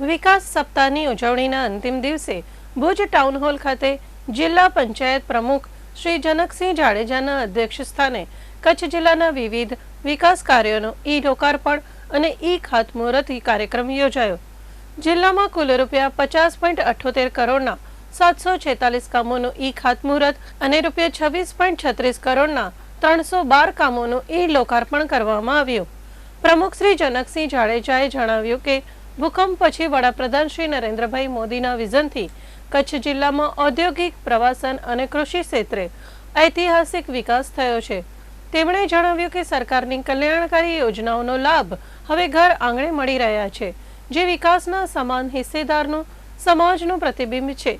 વિકાસ સપ્તાહની ઉજવણીના અંતિમ દિવસે ભુજ ટાઉન ખાતે જિલ્લા પંચાયત પ્રમુખ શ્રી જનકસિંહ જાડેજાના અધ્યક્ષસ્થાને કચ્છ જિલ્લાના વિવિધ વિકાસ કાર્યોનો ઈ લોકાર્પણ અને ઈ ખાતમુહૂર્ત કાર્યક્રમ યોજાયો. જિલ્લામાં કુલ રૂપિયા પચાસ પોઈન્ટ અઠોતેર કરોડના સાતસો છેતાલીસ કામોનું ઈ ખાતમુહૂર્ત અને રૂપિયા છવ્વીસ પોઈન્ટ છત્રીસ કરોડના ત્રણસો બાર કામોનું ઈ લોકાર્પણ કરવામાં આવ્યું. પ્રમુખ શ્રી જનકસિંહ જાડેજાએ જણાવ્યું કે ભૂકંપ પછી વડાપ્રધાન શ્રી નરેન્દ્રભાઈ મોદીના વિઝનથી કચ્છ જિલ્લામાં ઔદ્યોગિક પ્રવાસન અને કૃષિ ક્ષેત્રે ઐતિહાસિક વિકાસ થયો છે. તેમણે જણાવ્યું કે સરકારની કલ્યાણકારી યોજનાઓનો લાભ હવે ઘર આંગણે મળી રહ્યા છે, જે વિકાસના સમાન હિસ્સેદારનું, સમાજનું પ્રતિબિંબ છે.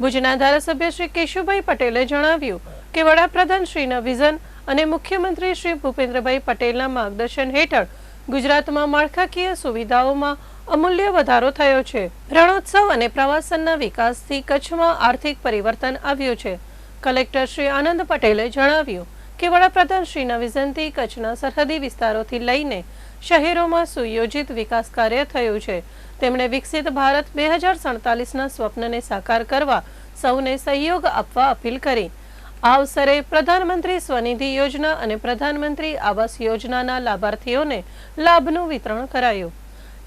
ભુજના ધારાસભ્ય શ્રી કેશુભાઈ પટેલે જણાવ્યું કે વડાપ્રધાન શ્રીના વિઝન અને મુખ્યમંત્રી શ્રી ભૂપેન્દ્રભાઈ પટેલના માર્ગદર્શન હેઠળ ગુજરાતમાં માળખાકીય સુવિધાઓમાં અમૂલ્ય વધારો થયો છે. રણોત્સવ અને પ્રવાસનના વિકાસથી કચ્છમાં આર્થિક પરિવર્તન આવ્યું છે. કલેક્ટર શ્રી આનંદ પટેલે જણાવ્યું કે વડાપ્રધાન શ્રીના વિઝનથી કચ્છના સરહદી વિસ્તારોથી લઈને શહેરોમાં સુયોજિત વિકાસ કાર્ય થયું છે. તેમણે વિકસિત ભારત બે હજાર સડતાલીસના સ્વપ્નને સાકાર કરવા સૌને સહયોગ આપવા અપીલ કરી. આ અવસરે પ્રધાનમંત્રી સ્વનિધિ યોજના અને પ્રધાનમંત્રી આવાસ યોજનાના લાભાર્થીઓને લાભનું વિતરણ કરાયું.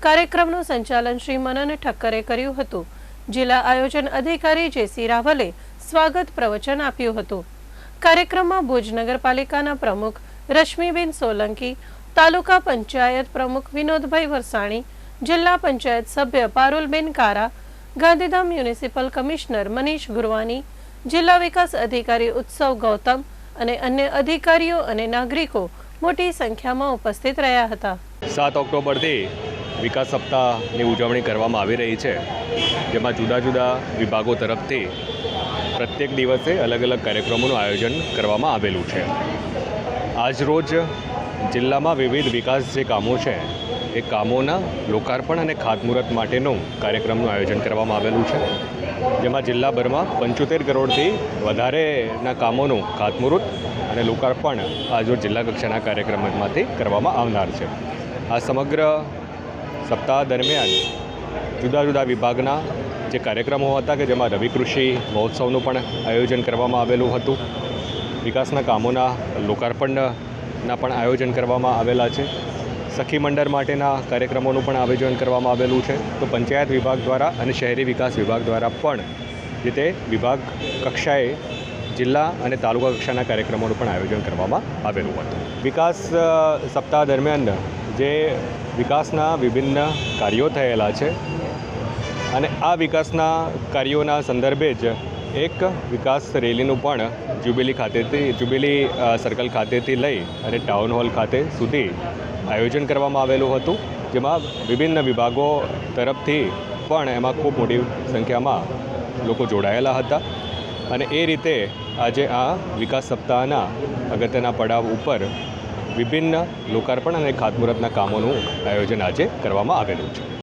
કાર્યક્રમનું સંચાલન શ્રી મનન ઠક્કરે કર્યું હતું. જિલ્લા આયોજન અધિકારી જેસી રાવલે સ્વાગત પ્રવચન આપ્યું હતું. કાર્યક્રમમાં ભુજ નગરપાલિકાના પ્રમુખ રશ્મિબેન સોલંકી, તાલુકા પંચાયત પ્રમુખ વિનોદભાઈ વરસાણી, જિલ્લા પંચાયત સભ્ય પારુલબેન કારા, ગાંધીધામ મ્યુનિસિપલ કમિશનર મનીષ ગુરવાની જિલ્લા વિકાસ અધિકારી ઉત્સવ ગૌતમ અને અન્ય અધિકારીઓ અને નાગરિકો મોટી સંખ્યામાં ઉપસ્થિત રહ્યા હતા. સાત ઓક્ટોબરથી વિકાસ સપ્તાહની ઉજવણી કરવામાં આવી રહી છે, જેમાં જુદા જુદા વિભાગો તરફથી પ્રત્યેક દિવસે અલગ અલગ કાર્યક્રમોનું આયોજન કરવામાં આવેલું છે. આજરોજ જિલ્લામાં વિવિધ વિકાસ જે કામો છે, એ કામોના લોકાર્પણ અને ખાતમુહૂર્ત માટેનું કાર્યક્રમનું આયોજન કરવામાં આવેલું છે. જેમાં જિલ્લાભરમાં પંચોતેર કરોડથી વધારેના કામોનું ખાતમુહૂર્ત અને લોકાર્પણ આજરોજ જિલ્લા કક્ષાના કાર્યક્રમમાંથી કરવામાં આવનાર છે. આ સમગ્ર સપ્તાહ દરમિયાન જુદા જુદા વિભાગના જે કાર્યક્રમો હતા કે જેમાં રવિ કૃષિ મહોત્સવનું પણ આયોજન કરવામાં આવેલું હતું, વિકાસના કામોના લોકાર્પણના પણ આયોજન કરવામાં આવેલા છે. સખી મંડળ માટેના કાર્યક્રમોનું પણ આયોજન કરવામાં આવેલું છે. તો પંચાયત વિભાગ દ્વારા અને શહેરી વિકાસ વિભાગ દ્વારા પણ જે તે વિભાગ કક્ષાએ જિલ્લા અને તાલુકા કક્ષાના કાર્યક્રમોનું પણ આયોજન કરવામાં આવેલું હતું. વિકાસ સપ્તાહ દરમિયાન જે વિકાસના વિભિન્ન કાર્યો થયેલા છે અને આ વિકાસના કાર્યોના સંદર્ભે જ એક વિકાસ રેલીનું પણ જ્યુબિલી ખાતેથી, જ્યુબિલી સર્કલ ખાતેથી લઈ અને ટાઉન હોલ ખાતે સુધી આયોજન કરવામાં આવેલું હતું. જેમાં વિભિન્ન વિભાગો તરફથી પણ એમાં ખૂબ મોટી સંખ્યામાં લોકો જોડાયેલા હતા. અને એ રીતે આજે આ વિકાસ સપ્તાહના અગત્યના પડાવ ઉપર વિભિન્ન લોકાર્પણ અને ખાતમુહૂર્તના કામોનું આયોજન આજે કરવામાં આવેલું છે.